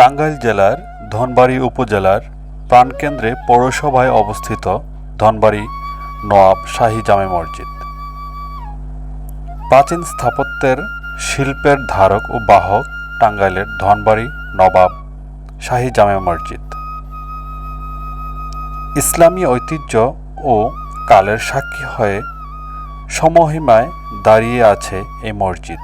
টাঙ্গাইল জেলার ধনবাড়ী উপজেলার প্রাণকেন্দ্রে পৌরসভায় অবস্থিত ধনবাড়ি নওয়াব শাহী জামে মসজিদ। প্রাচীন স্থাপত্যের শিল্পের ধারক ও বাহক টাঙ্গাইলের ধনবাড়ি নবাব শাহী জামে মসজিদ। ইসলামী ঐতিহ্য ও কালের সাক্ষী হয়ে সমহিমায় দাঁড়িয়ে আছে এই মসজিদ।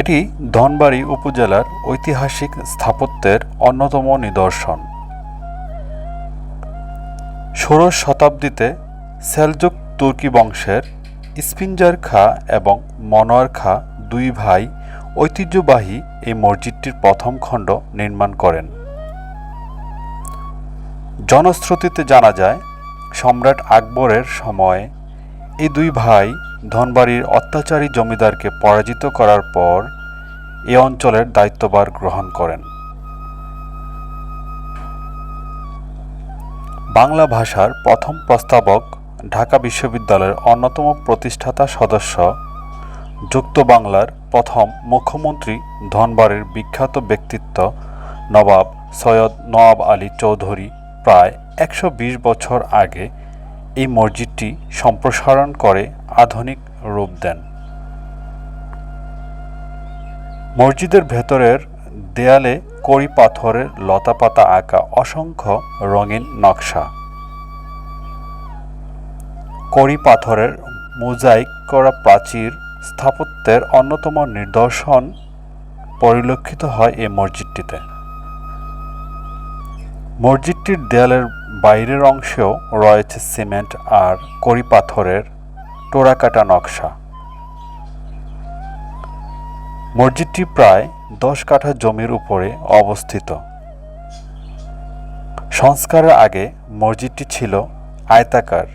এটি ধনবাড়ী উপজেলার ঐতিহাসিক স্থাপত্যের অন্যতম নিদর্শন। ষোড়শ শতাব্দীতে সেলজুক তুর্কি বংশের স্পিঞ্জার খা এবং মনোয়ার খা দুই ভাই ঐতিহ্যবাহী এই মসজিদটির প্রথম খণ্ড নির্মাণ করেন। জনশ্রুতিতে জানা যায়, সম্রাট আকবরের সময়ে এই দুই ভাই ধনবাড়ির অত্যাচারী জমিদারকে পরাজিত করার পর এ অঞ্চলের দায়িত্বভার গ্রহণ করেন। বাংলা ভাষার প্রথম প্রস্তাবক ঢাকা বিশ্ববিদ্যালয়ের অন্যতম প্রতিষ্ঠাতা সদস্য, যুক্ত বাংলার প্রথম মুখ্যমন্ত্রী ধনবাড়ির বিখ্যাত ব্যক্তিত্ব নবাব সৈয়দ নওয়াব আলী চৌধুরী প্রায় একশো বিশ বছর আগে এই মসজিদটি সম্প্রসারণ করে আধুনিক রূপ দেন। মসজিদের ভেতরের দেয়ালে কড়ি পাথরের লতাপাতা আঁকা অসংখ্য রঙিন নকশা। কড়ি পাথরের মোজাইক করা প্রাচীর স্থাপত্যের অন্যতম নিদর্শন পরিলক্ষিত হয় এই মসজিদটিতে। মসজিদটির দেয়ালের বাইরের অংশেও রয়েছে সিমেন্ট আর কড়ি পাথরের টোড়াকাটা নকশা। মসজিদটি প্রায় দশ কাঠা জমির উপরে অবস্থিত। সংস্কারের আগে মসজিদটি ছিল আয়তাকার।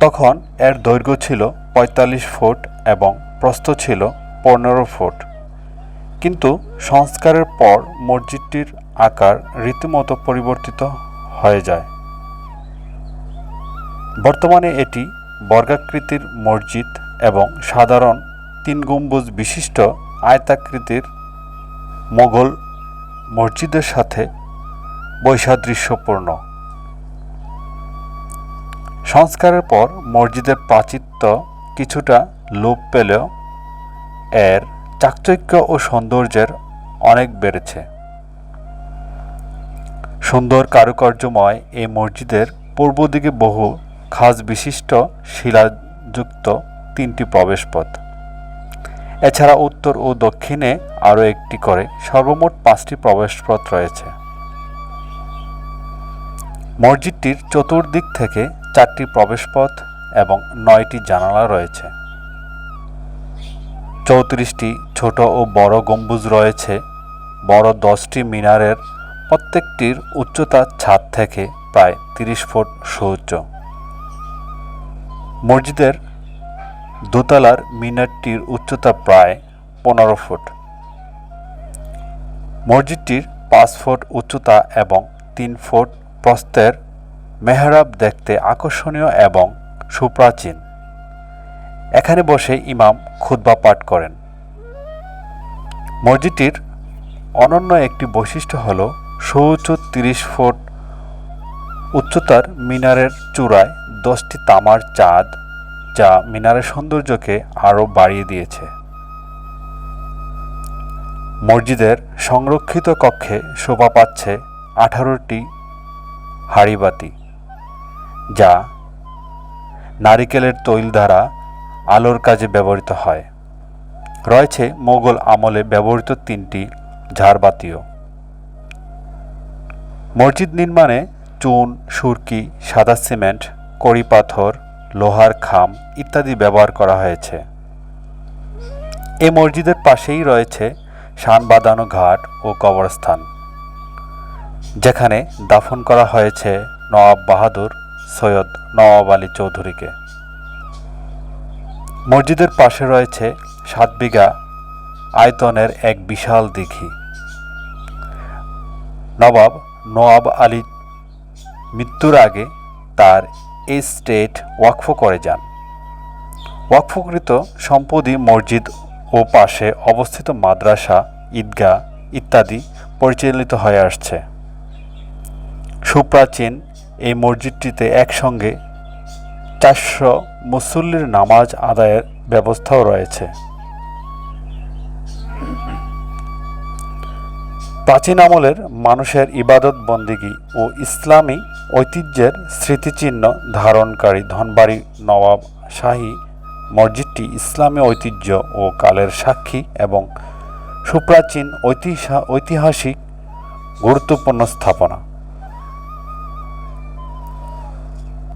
তখন এর দৈর্ঘ্য ছিল পঁয়তাল্লিশ ফুট এবং প্রস্থ ছিল পনেরো ফুট। কিন্তু সংস্কারের পর মসজিদটির আকার রীতিমতো পরিবর্তিত হয়ে যায়। বর্তমানে এটি বর্গাকৃতির মসজিদ এবং সাধারণ তিন গম্বুজ বিশিষ্ট আয়তাকৃতির মোগল মসজিদের সাথে বৈসাদৃশ্যপূর্ণ। সংস্কারের পর মসজিদের প্রাচীত্য কিছুটা লোপ পেলেও এর চাকচক্য ও সৌন্দর্যের অনেক বেড়েছে। সুন্দর কারুকার্যময় এই মসজিদের পূর্ব দিকে বহু খাস বিশিষ্ট শিলাযুক্ত তিনটি প্রবেশপথ। এছাড়া উত্তর ও দক্ষিণে আরও একটি করে সর্বমোট পাঁচটি প্রবেশপথ রয়েছে। মসজিদটির চতুর্দিক থেকে চারটি প্রবেশপথ এবং নয়টি জানালা রয়েছে। চৌত্রিশটি ছোট ও বড় গম্বুজ রয়েছে। বড় দশটি মিনারের প্রত্যেকটির উচ্চতা ছাদ থেকে প্রায় তিরিশ ফুট সুউচ্চ মসজিদের দোতলার মিনারটির উচ্চতা প্রায় পনেরো ফুট। মসজিদটির পাঁচ ফুট উচ্চতা এবং তিন ফুট প্রস্তের মেহরাব দেখতে আকর্ষণীয় এবং সুপ্রাচীন। এখানে বসে ইমাম খুতবা পাঠ করেন। মসজিদটির অনন্য একটি বৈশিষ্ট্য হল সুউচ্চ তিরিশ ফুট উচ্চতার মিনারের চূড়ায় দশটি তামার চাঁদ যা মিনারের সৌন্দর্যকে আরও বাড়িয়ে দিয়েছে। মসজিদের সংরক্ষিত কক্ষে শোভা পাচ্ছে আঠারোটি হাড়িবাতি, যা নারিকেলের তৈল দ্বারা আলোর কাজে ব্যবহৃত হয়। রয়েছে মোগল আমলে ব্যবহৃত তিনটি ঝাড়বাতিও। মসজিদ নির্মাণে চুন, সুরকি, সাদা সিমেন্ট, কড়ি পাথর, লোহার খাম ইত্যাদি ব্যবহার করা হয়েছে। এই মসজিদের পাশেই রয়েছে শান বাঁধানো ঘাট ও কবরস্থান, যেখানে দাফন করা হয়েছে নওয়াব বাহাদুর সৈয়দ নওয়াব আলী চৌধুরীকে। মসজিদের পাশে রয়েছে সাত বিঘা আয়তনের এক বিশাল দিঘি। নবাব নওয়াব আলী মৃত্যুর আগে তার এস্টেট ওয়াকফ করে যান। ওয়াকফকৃত সম্পদই মসজিদ ও পাশে অবস্থিত মাদ্রাসা, ঈদগাহ ইত্যাদি পরিচালিত হয়ে আসছে। সুপ্রাচীন এই মসজিদটিতে একসঙ্গে চারশো মুসল্লির নামাজ আদায়ের ব্যবস্থাও রয়েছে। প্রাচীন আমলের মানুষের ইবাদত বন্দিগি ও ইসলামী ঐতিহ্যের স্মৃতিচিহ্ন ধারণকারী ধনবাড়ি নবাব শাহী মসজিদটি ইসলামী ঐতিহ্য ও কালের সাক্ষী এবং সুপ্রাচীন ঐতিহা- ঐতিহাসিক গুরুত্বপূর্ণ স্থাপনা।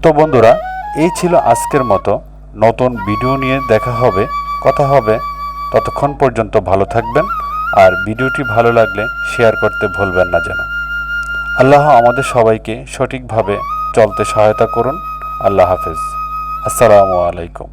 তো বন্ধুরা, এই ছিল আজকের মতো। নতুন ভিডিও নিয়ে দেখা হবে, কথা হবে। ততক্ষণ পর্যন্ত ভালো থাকবেন। আর ভিডিওটি ভালো লাগলে শেয়ার করতে ভুলবেন না যেন। আল্লাহ আমাদের সবাইকে সঠিকভাবে চলতে সহায়তা করুন। আল্লাহ হাফেজ। আসসালামু আলাইকুম।